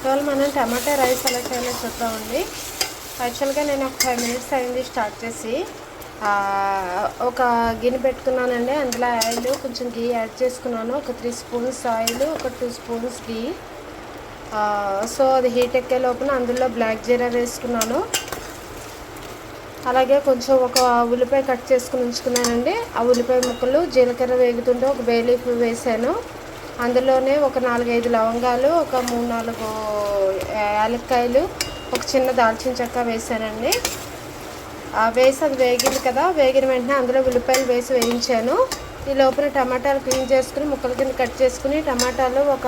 ఇవాళ మనం టమాటా రైస్ ఎలా చేయాలో చూద్దామండి యాక్చువల్గా నేను ఒక ఫైవ్ మినిట్స్ అయింది స్టార్ట్ చేసి ఒక గిన్నె పెట్టుకున్నానండి. అందులో ఆయిల్ కొంచెం గీ యాడ్ చేసుకున్నాను. ఒక త్రీ స్పూన్స్ ఆయిల్ ఒక టూ స్పూన్స్ గీ సో అది హీట్ ఎక్కే లోపల అందులో బ్లాక్ జీరా వేసుకున్నాను. అలాగే కొంచెం ఒక ఉల్లిపాయ కట్ చేసుకుని ఉంచుకున్నానండి. ఆ ఉల్లిపాయ ముక్కలు జీలకర్ర వేగుతుంటే ఒక బేలీఫ్ వేసాను. అందులోనే ఒక నాలుగైదు లవంగాలు ఒక మూడు నాలుగు యాలక్కాయలు ఒక చిన్న దాల్చిన చెక్క వేసానండి వేసి అది వేగింది కదా వేగిన వెంటనే అందులో ఉల్లిపాయలు వేసి వేయించాను. ఈ లోపల టమాటాలు క్లీన్ చేసుకుని ముక్కల కింద కట్ చేసుకుని టమాటాలు ఒక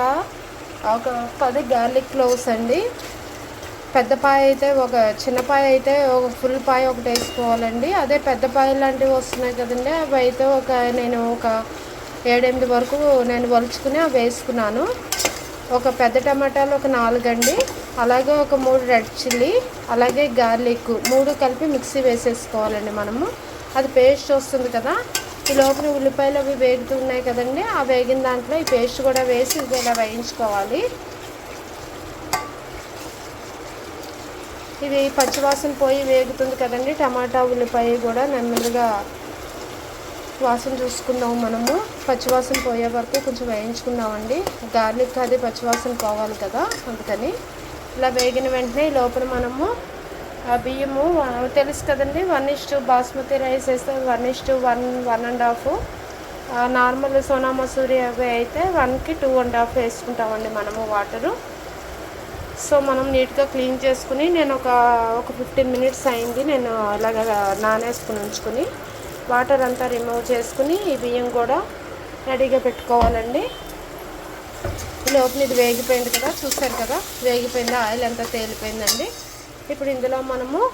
ఒక పది గార్లిక్ క్లోవ్స్ అండి. పెద్ద పాయ అయితే ఒక చిన్న పాయ అయితే ఒక ఫుల్ పాయ ఒకటి వేసుకోవాలండి. అదే పెద్ద పాయ లాంటివి వస్తున్నాయి కదండి అవి అయితే ఒక నేను ఒక ఏడెనిమిది వరకు నేను వలుచుకుని అవి వేసుకున్నాను. ఒక పెద్ద టమాటాలు ఒక నాలుగండి అలాగే ఒక మూడు రెడ్ చిల్లీ అలాగే గార్లిక్ మూడు కలిపి మిక్సీ వేసేసుకోవాలండి మనము. అది పేస్ట్ వస్తుంది కదా ఈ లోపల ఉల్లిపాయలు అవి వేగుతున్నాయి కదండి ఆ వేగిన దాంట్లో ఈ పేస్ట్ కూడా వేసి ఇది ఇలా వేయించుకోవాలి. ఇది పచ్చివాసన పోయి వేగుతుంది కదండి టమాటా ఉల్లిపాయ కూడా నెమ్మదిగా వాసన చూసుకుందాం మనము. పచ్చివాసన పోయే వరకు కొంచెం వేయించుకుందామండి. గార్లిక్ అది పచ్చివాసన పోవాలి కదా అందుకని. ఇలా వేగిన వెంటనే లోపల మనము ఆ బియ్యము తెలుసు కదండి one is to basmati rice వేస్తే one is to one one and half. Normal Sona Masuri అవి అయితే వన్కి టూ అండ్ హాఫ్ వేసుకుంటామండి మనము వాటరు. సో మనం నీట్గా క్లీన్ చేసుకుని నేను ఒక ఒక ఫిఫ్టీన్ మినిట్స్ అయింది. నేను ఇలాగ నానేసుకుని ఉంచుకుని వాటర్ అంతా రిమూవ్ చేసుకుని ఈ బియ్యం కూడా రెడీగా పెట్టుకోవాలండి. లోపల ఇది వేగిపోయింది కదా చూసారు కదా? వేగిపోయింది? ఆయిల్ అంతా తేలిపోయిందండి. ఇప్పుడు ఇందులో మనము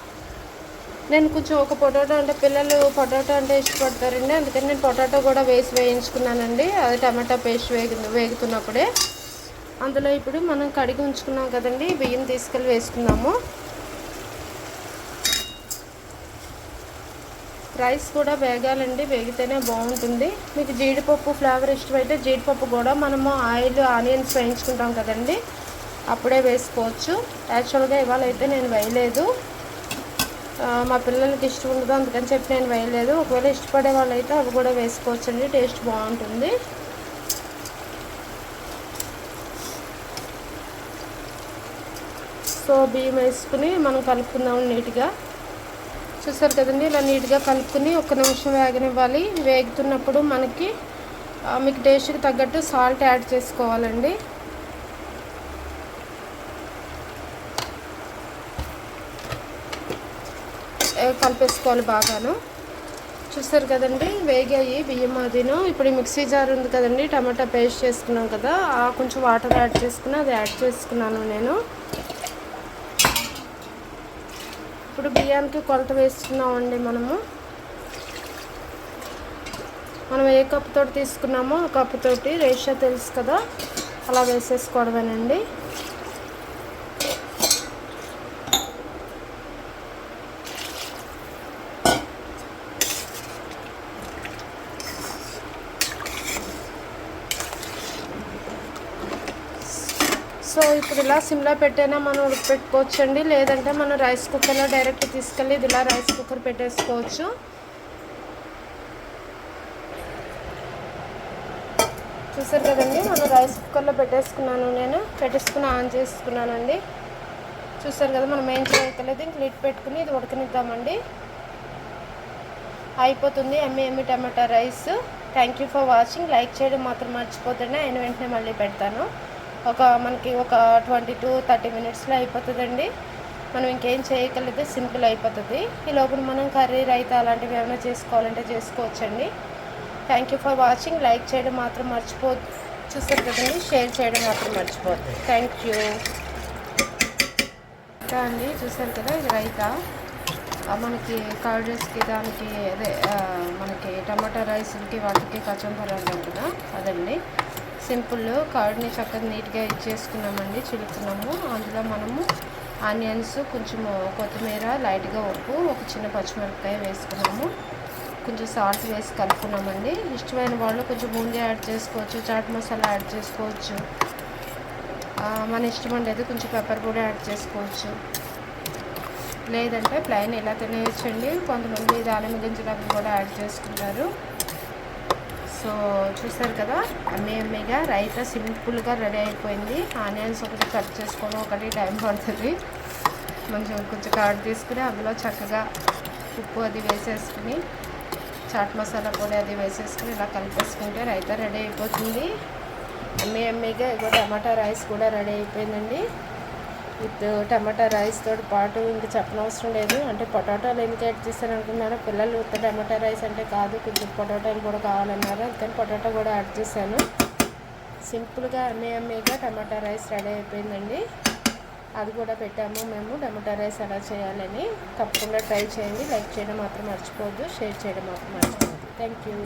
నేను కొంచెం ఒక పొటాటో అంటే పిల్లలు పొటాటో అంటే ఇష్టపడతారండి. అందుకని నేను పొటాటో కూడా వేసి వేయించుకున్నానండి. అది టమాటా పేస్ట్ వేగి వేగుతున్నప్పుడే. అందులో ఇప్పుడు మనం కడిగి ఉంచుకున్నాం కదండి బియ్యం తీసుకెళ్ళి వేసుకున్నాము. రైస్ కూడా వేగాలండి వేగితేనే బాగుంటుంది. మీకు జీడిపప్పు ఫ్లేవర్ ఇష్టమైతే జీడిపప్పు కూడా మనము ఆయిల్ ఆనియన్స్ వేయించుకుంటాం కదండి. అప్పుడే వేసుకోవచ్చు. యాక్చువల్గా ఇవాళ అయితే నేను వేయలేదు. మా పిల్లలకి ఇష్టం ఉండదు అందుకని చెప్పి నేను వేయలేదు. ఒకవేళ ఇష్టపడే వాళ్ళైతే అవి కూడా వేసుకోవచ్చండి టేస్ట్ బాగుంటుంది. సో బియ్యం వేసుకుని మనం కలుపుకుందాం నీట్గా. చూసారు కదండి. ఇలా నీట్గా కలుపుకుని ఒక నిమిషం వేగనివ్వాలి. వేగుతున్నప్పుడు మనకి మీకు టేస్ట్కి తగ్గట్టు సాల్ట్ యాడ్ చేసుకోవాలండి. కలిపేసుకోవాలి బాగాను. చూస్తారు కదండి వేగాయి బియ్యం అదిను. ఇప్పుడు మిక్సీ జార్ ఉంది కదండి టమాటా పేస్ట్ చేసుకున్నాం కదా ఆ కొంచెం వాటర్ యాడ్ చేసుకుని అది యాడ్ చేసుకున్నాను నేను. ఇప్పుడు బియ్యానికి కొలత వేసుకున్నామండి మనము. మనం ఏ కప్పు తోటి తీసుకున్నామో ఆ కప్పు తోటి రేషియో తెలుసు కదా అలా వేసేసుకోవడమేనండి. సో ఇప్పుడు ఇలా సిమ్లో పెట్టైనా మనం ఉడకపెట్టుకోవచ్చండి. లేదంటే మనం రైస్ కుక్కర్లో డైరెక్ట్ తీసుకెళ్ళి ఇది ఇలా రైస్ కుక్కర్ పెట్టేసుకోవచ్చు. చూసారు కదండి? మనం రైస్ కుక్కర్లో పెట్టేసుకున్నాను నేను. పెట్టేసుకుని ఆన్ చేసుకున్నానండి. చూసారు కదా మనం ఏం చేయక్కర్లేదు. ఇంక లిట్ పెట్టుకుని ఇది ఉడకనిద్దామండి. అయిపోతుంది ఎమ్మి ఎమ్మి tomato rice. Thank you for watching like చేయడం మాత్రం మర్చిపోతుండే అయిన వెంటనే మళ్ళీ పెడతాను. ఒక మనకి ఒక ట్వంటీ టు థర్టీ మినిట్స్లో అయిపోతుందండి. మనం ఇంకేం చేయగలిగితే సింపుల్ అయిపోతుంది. ఈ లోపల మనం కర్రీ రైతా అలాంటివి ఏమైనా చేసుకోవాలంటే చేసుకోవచ్చండి. Thank you for watching like చేయడం మాత్రం మర్చిపోద్దు చూస్తారు కదండి? షేర్ చేయడం మాత్రం మర్చిపోద్దు థ్యాంక్ యూ ఇంకా అండి చూసారు కదా ఇది రైతా? మనకి కర్డ్ రైస్కి దానికి అదే మనకి టమాటా రైస్కి వాటికి కచంబర్ అంటాం కదా? అదండి. సింపుల్ కర్డ్ని చక్కగా నీట్గా ఇచ్చేసుకున్నామండి చిలుకున్నాము అందులో మనము ఆనియన్స్ కొంచెం కొత్తిమీర లైట్గా ఉప్పు ఒక చిన్న పచ్చిమిరపకాయ వేసుకున్నాము. కొంచెం సాల్ట్ వేసి కలుపుకున్నామండి. ఇష్టమైన వాళ్ళు కొంచెం బూందీ యాడ్ చేసుకోవచ్చు చాట్ మసాలా యాడ్ చేసుకోవచ్చు. మన ఇష్టం ఉండేది కొంచెం పెప్పర్ కూడా యాడ్ చేసుకోవచ్చు. లేదంటే ప్లెయిన్ ఇలా తినేయచ్చండి. కొంతమంది దానిమ్మ గింజలకు కూడా యాడ్ చేసుకుంటారు. సో చూసారు కదా అమ్మే అమ్మేగా రైతా సింపుల్గా రెడీ అయిపోయింది. ఆనియన్స్ ఒకటి కట్ చేసుకోవడం ఒకటి టైం పడుతుంది. కొంచెం కొంచెం కాడ్ తీసుకుని అందులో చక్కగా ఉప్పు అది వేసేసుకుని చాట్ మసాలా పొడి అది వేసేసుకుని ఇలా కలిపేసుకుంటే రైతా రెడీ అయిపోతుంది. అమ్మే అమ్మేగా ఇగో టమాటా రైస్ కూడా రెడీ అయిపోయిందండి. విత్ టమాటా రైస్ తోటి పాటు ఇంకా చెప్పనవసరం లేదు. అంటే పొటాటోలు ఎందుకు యాడ్ చేస్తాను అనుకున్నారో పిల్లలు ఉత్త టమాటా రైస్ అంటే కాదు కొంచెం పొటాటోలు కూడా కావాలన్నారు. అందుకని పొటాటో కూడా యాడ్ చేశాను. సింపుల్గా అమ్మే అమ్మేగా టమాటా రైస్ రెడీ అయిపోయిందండి. అది కూడా పెట్టాము మేము టమాటా రైస్ ఎలా చేయాలని. తప్పకుండా ట్రై చేయండి. లైక్ చేయడం మాత్రం మర్చిపోవద్దు షేర్ చేయడం మాత్రం మర్చిపోవద్దు. Thank you.